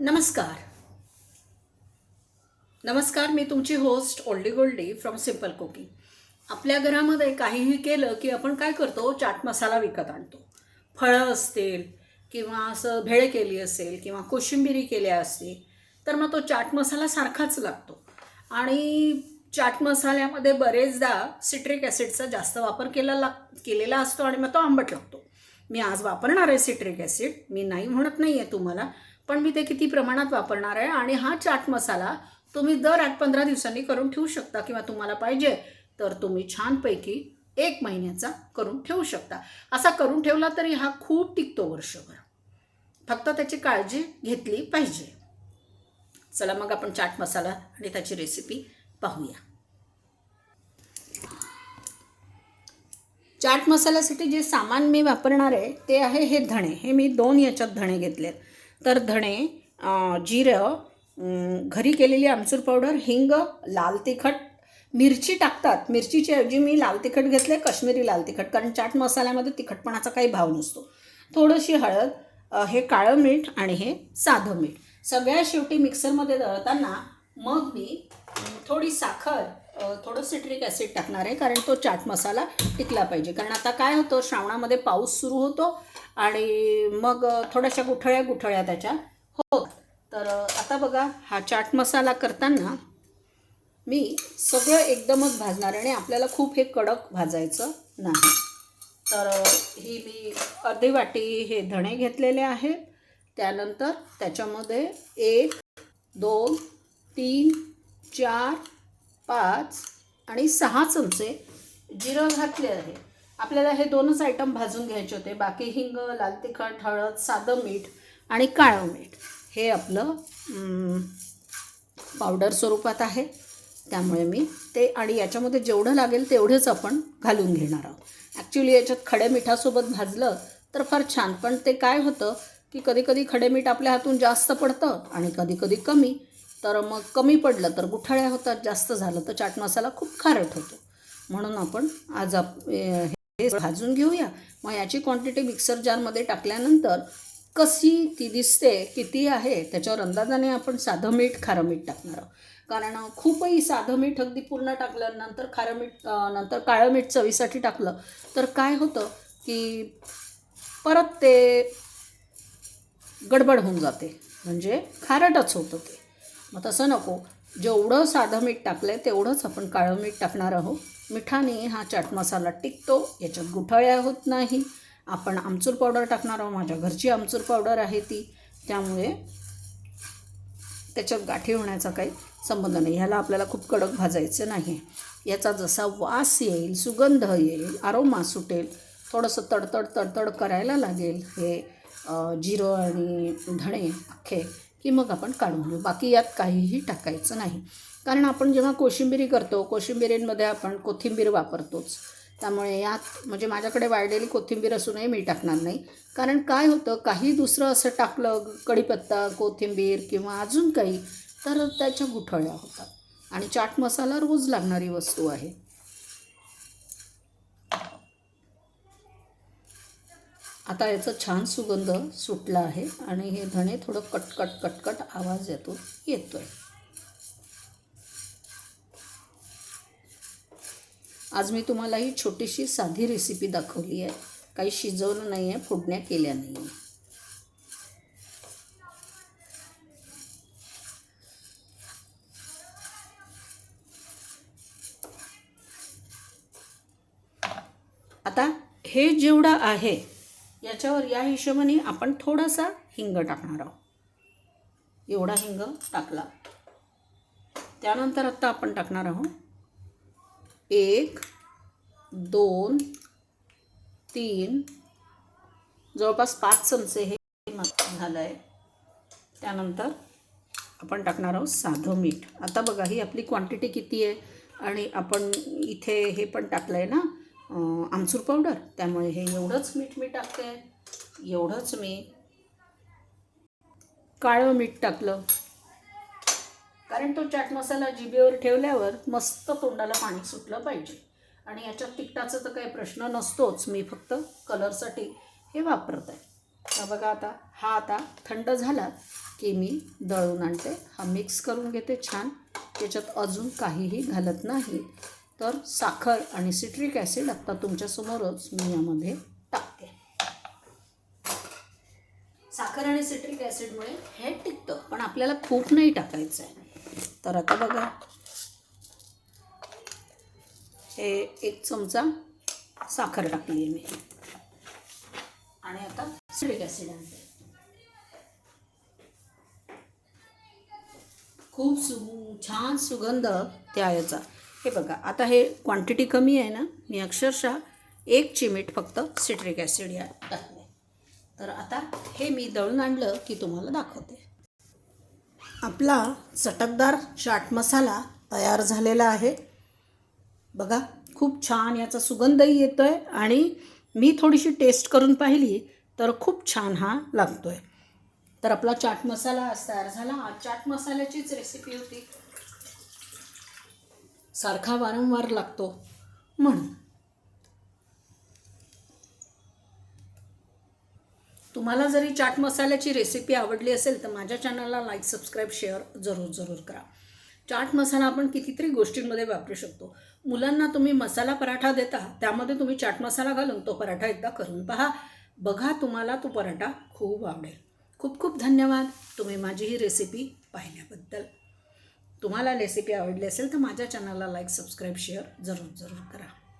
नमस्कार. नमस्कार मी तुमची host oldie goldie from simple cooking आपल्या घरामध्ये काहीही केलं की आपण काय करतो? चाट मसाला विकत आणतो. फळं असतील किंवा असं भेळ केली असेल किंवा कोशिंबिरी केल्या असतील तर मग तो चाट मसाला सारखाच लागतो. आणि चाट मसाल्यामध्ये बरेचदा सिट्रिक ॲसिडचा जास्त वापर केला लाग केलेला असतो आणि मग तो आंबट लागतो. मी आज वापरणार आहे सिट्रिक ॲसिड मी नाही म्हणत नाही आहे तुम्हाला. पण मी ते किती प्रमाणात वापरणार आहे आणि हा चाट मसाला तुम्ही दर आठ पंधरा दिवसांनी करून ठेवू शकता किंवा तुम्हाला पाहिजे तर तुम्ही छानपैकी एक महिन्याचा करून ठेवू शकता. असा करून ठेवला तरी हा खूप टिकतो वर्षभर. फक्त त्याची काळजी घेतली पाहिजे. चला मग आपण चाट मसाला आणि त्याची रेसिपी पाहूया. चाट मसाल्यासाठी जे सामान मी वापरणार आहे ते आहे हे धणे. हे मी दोन याच्यात धणे घेतले आहेत तर धणे जिरं घरी केलेली आमचूर पावडर हिंग लाल तिखट मिरची टाकतात. मिरचीच्या ऐवजी मी लाल तिखट घेतले काश्मीरी लाल तिखट. कारण चाट मसाल्यामध्ये तिखटपणाचा काही भाव नसतो. थोडीशी हळद हे काळं मीठ आणि हे साधं मीठ. सगळ्या शेवटी मिक्सरमध्ये दळताना मग मी थोडी साखर थोडं सिट्रिक ॲसिड टाकणार आहे कारण तो चाट मसाला टिकला पाहिजे. कारण आता काय होतं श्रावणामध्ये पाऊस सुरू होतो आणि मग थोड्याशा गुठळ्या गुठळ्या त्याच्या हो तर आता बघा हा चाट मसाला करताना मी सगळं एकदमच भाजणार आहे आणि आपल्याला खूप हे कडक भाजायचं नाही. तर ही मी अर्धी वाटी हे धणे घेतलेले आहेत. त्यानंतर त्याच्यामध्ये एक दोन तीन चार पाच आणि सहा चमचे जिरं घातले आहे. आपल्याला हे दोनच आयटम भाजून घ्यायचे होते. बाकी हिंग लाल तिखट हळद साधं मीठ आणि काळं मीठ. हे आपलं पावडर स्वरूपात आहे. त्यामुळे मी ते आणि याच्यामध्ये जेवढं लागेल तेवढंच आपण घालून घेणार आहोत. ॲक्च्युली याच्यात खडे मिठासोबत भाजलं तर फार छान. पण ते काय होतं की कधी कधी खडे मीठ आपल्या हातून जास्त पडतं आणि कधी कधी कमी. तर मग कमी पडलं तर गुठाळ्या होतात जास्त झालं तर चाट मसाला खूप खारट होतो. म्हणून आपण आज आप हे भाजून घेऊया. मग याची क्वांटिटी मिक्सर जारमध्ये टाकल्यानंतर कशी ती दिसते किती आहे त्याच्यावर अंदाजाने आपण साधं मीठ खारं मीठ टाकणार आहोत. कारण खूपही साधं मीठ अगदी पूर्ण टाकलं नंतर खारं मीठ नंतर काळं मीठ चवीसाठी टाकलं तर काय होतं की परत ते गडबड होऊन जाते. म्हणजे खारटच होतं ते. मग तसं नको. जेवढं साधं मीठ टाकलं आहे तेवढंच आपण काळं मीठ टाकणार आहोत. मिठाने हा चाट मसाला टिकतो. याच्यात गुठळ्या होत नाही. आपण आमचूर पावडर टाकणार आहोत. माझ्या घरची आमचूर पावडर आहे ती. त्यामुळे त्याच्यात गाठी होण्याचा काही संबंध नाही. ह्याला आपल्याला खूप कडक भाजायचं नाही. याचा जसा वास येईल सुगंध येईल आरोमा सुटेल थोडंसं तडतड तडतड करायला लागेल हे जिरं आणि धणे अख्खे की मग आपण काढून घेऊ. बाकी यात काहीही टाकायचं नाही. कारण आपण जेव्हा कोशिंबिरी करतो कोशिंबिरींमध्ये आपण कोथिंबीर वापरतोच. त्यामुळे यात म्हणजे माझ्याकडे वाळलेली कोथिंबीर असूनही मी टाकणार नाही. कारण काय होतं काही दुसरं असं टाकलं कढीपत्ता कोथिंबीर किंवा अजून काही तर त्याच्या गुठळ्या होतात. आणि चाट मसाला रोज लागणारी वस्तू आहे. आता याचा छान सुगंध सुटला आहे आणि हे धणे थोडं कटकट कटकट आवाज येतो येतोय. आज मी तुम्हाला ही छोटीशी साधी रेसिपी दाखवली आहे. काही शिजवलं नाही आहे फोडण्या केल्या नाही आहे आता हे जेवढं आहे याच्यावर या हिशोबाने आपण थोडासा हिंग टाकणार आहोत. एवढा हिंग टाकला. त्यानंतर आत्ता आपण टाकणार आहोत. एक दोन तीन. जवळपास पाच चमचे हे झालं आहे त्यानंतर आपण टाकणार आहोत साधं मीठ. आता बघा ही आपली क्वांटिटी किती आहे? आणि आपण इथे हे पण टाकलं आहे ना? आमचूर पावडर त्यामुळे हे एवढंच मीठ मी टाकते. एवढंच मी काळं मीठ टाकलं. कारण तो चाट मसाला जिभेवर ठेवल्यावर मस्त तोंडाला पाणी सुटलं पाहिजे. आणि याच्यात तिखटाचा तर काही प्रश्न नसतोच. मी फक्त कलरसाठी हे वापरत आहे. बघा आता हा आता थंड झाला की मी दळून आणते. हा मिक्स करून घेते छान. त्याच्यात अजून काहीही घालत नाही. तर साखर आणि सिट्रिक ॲसिड आत्ता तुमच्यासमोरच मी यामध्ये टाकते. साखर आणि सिट्रिक ॲसिडमुळे हे टिकतं पण आपल्याला खूप नाही टाकायचं आहे तर आता बघा. हे एक चमचा साखर टाकली आहे मी. आणि आता सिट्रिक ॲसिड आणते. खूप सु छान सुगंध त्या याचा. हे बघा आता हे क्वांटिटी कमी आहे ना मी अक्षरशः एक चिमीट फक्त सिट्रिक ॲसिड या टाकले तर आता हे मी दळून आणलं की तुम्हाला दाखवते. आपला चटकदार चाट मसाला तयार झालेला आहे. बघा खूप छान याचा सुगंधही येतो आहे आणि मी थोडीशी टेस्ट करून पाहिली तर खूप छान हा लागतो आहे तर आपला चाट मसाला आज तयार झाला. चाट मसाल्याचीच रेसिपी होती. सारखा वारंवार लागतो. म्हणून तुम्हाला जरी चाट मसाल्याची रेसिपी आवडली असेल तर माझ्या चॅनलला लाईक सबस्क्राईब शेअर जरूर जरूर करा. चाट मसाला आपण कितीतरी गोष्टींमध्ये वापरू शकतो. मुलांना तुम्ही मसाला पराठा देता त्यामध्ये तुम्ही चाट मसाला घालून तो पराठा एकदा करून पहा. बघा तुम्हाला तो पराठा खूप आवडेल. खूप खूप धन्यवाद. तुम्ही माझी ही रेसिपी पाहिल्याबद्दल. तुम्हाला रेसिपी आवडली असेल तर माझ्या चॅनलला लाईक सबस्क्राईब शेअर जरूर जरूर करा.